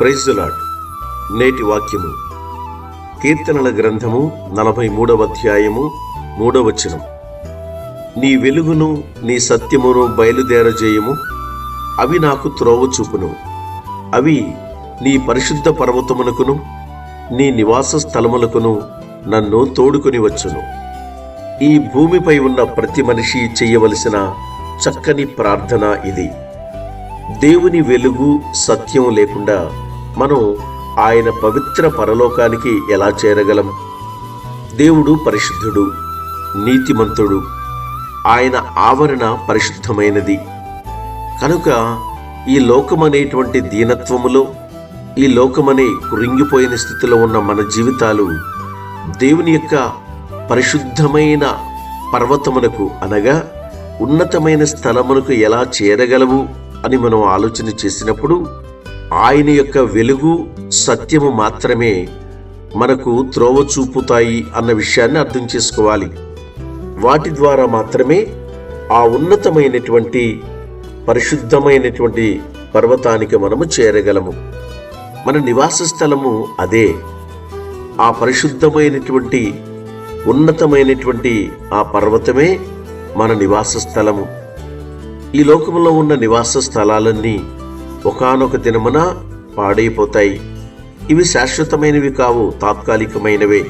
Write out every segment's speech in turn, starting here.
ప్రైజులాడ్ నేటి వాక్యము. కీర్తనల గ్రంథము నలభై మూడవ అధ్యాయము మూడవచనం నీ వెలుగును నీ సత్యమును బయలుదేరజేయము. అవి నాకు త్రోవ చూపును. అవి నీ పరిశుద్ధ పర్వతమునకును నీ నివాస స్థలములకును నన్ను తోడుకొని వచ్చును. ఈ భూమిపై ఉన్న ప్రతి మనిషి చేయవలసిన చక్కని ప్రార్థన ఇది. దేవుని వెలుగు సత్యం లేకుండా మనం ఆయన పవిత్ర పరలోకానికి ఎలా చేరగలం? దేవుడు పరిశుద్ధుడు నీతిమంతుడు. ఆయన ఆవరణ పరిశుద్ధమైనది. కనుక ఈ లోకమనేటువంటి దీనత్వములో ఈ లోకమనే కృంగిపోయిన స్థితిలో ఉన్న మన జీవితాలు దేవుని యొక్క పరిశుద్ధమైన పర్వతమునకు అనగా ఉన్నతమైన స్థలమునకు ఎలా చేరగలవు అని మనం ఆలోచన చేసినప్పుడు ఆయన యొక్క వెలుగు సత్యము మాత్రమే మనకు త్రోవ చూపుతాయి అన్న విషయాన్ని అర్థం చేసుకోవాలి. వాటి ద్వారా మాత్రమే ఆ ఉన్నతమైనటువంటి పరిశుద్ధమైనటువంటి పర్వతానికి మనము చేరగలము. మన నివాస స్థలము అదే. ఆ పరిశుద్ధమైనటువంటి ఉన్నతమైనటువంటి ఆ పర్వతమే మన నివాస స్థలము. ఈ లోకంలో ఉన్న నివాస స్థలాలన్నీ ఒకానొక దినమున పాడైపోతాయి. ఇవి శాశ్వతమైనవి కావు తాత్కాలికమైనవే.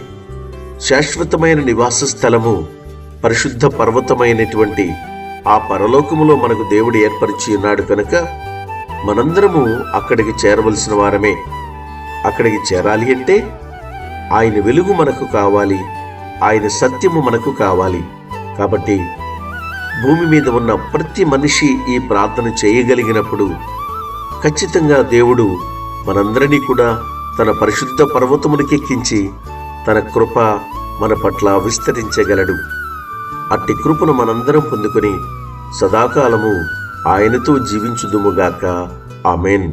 శాశ్వతమైన నివాస స్థలము పరిశుద్ధ పర్వతమైనటువంటి ఆ పరలోకములో మనకు దేవుడు ఏర్పరిచి ఉన్నాడు కనుక మనందరము అక్కడికి చేరవలసిన వారమే. అక్కడికి చేరాలి అంటే ఆయన వెలుగు మనకు కావాలి ఆయన సత్యము మనకు కావాలి. కాబట్టి భూమి మీద ఉన్న ప్రతి మనిషి ఈ ప్రార్థన చేయగలిగినప్పుడు ఖచ్చితంగా దేవుడు మనందరినీ కూడా తన పరిశుద్ధ పర్వతమునికెక్కించి తన కృప మన పట్ల విస్తరించగలడు. అట్టి కృపను మనందరం పొందుకొని సదాకాలము ఆయనతో జీవించుదుముగాక ఆమెన్.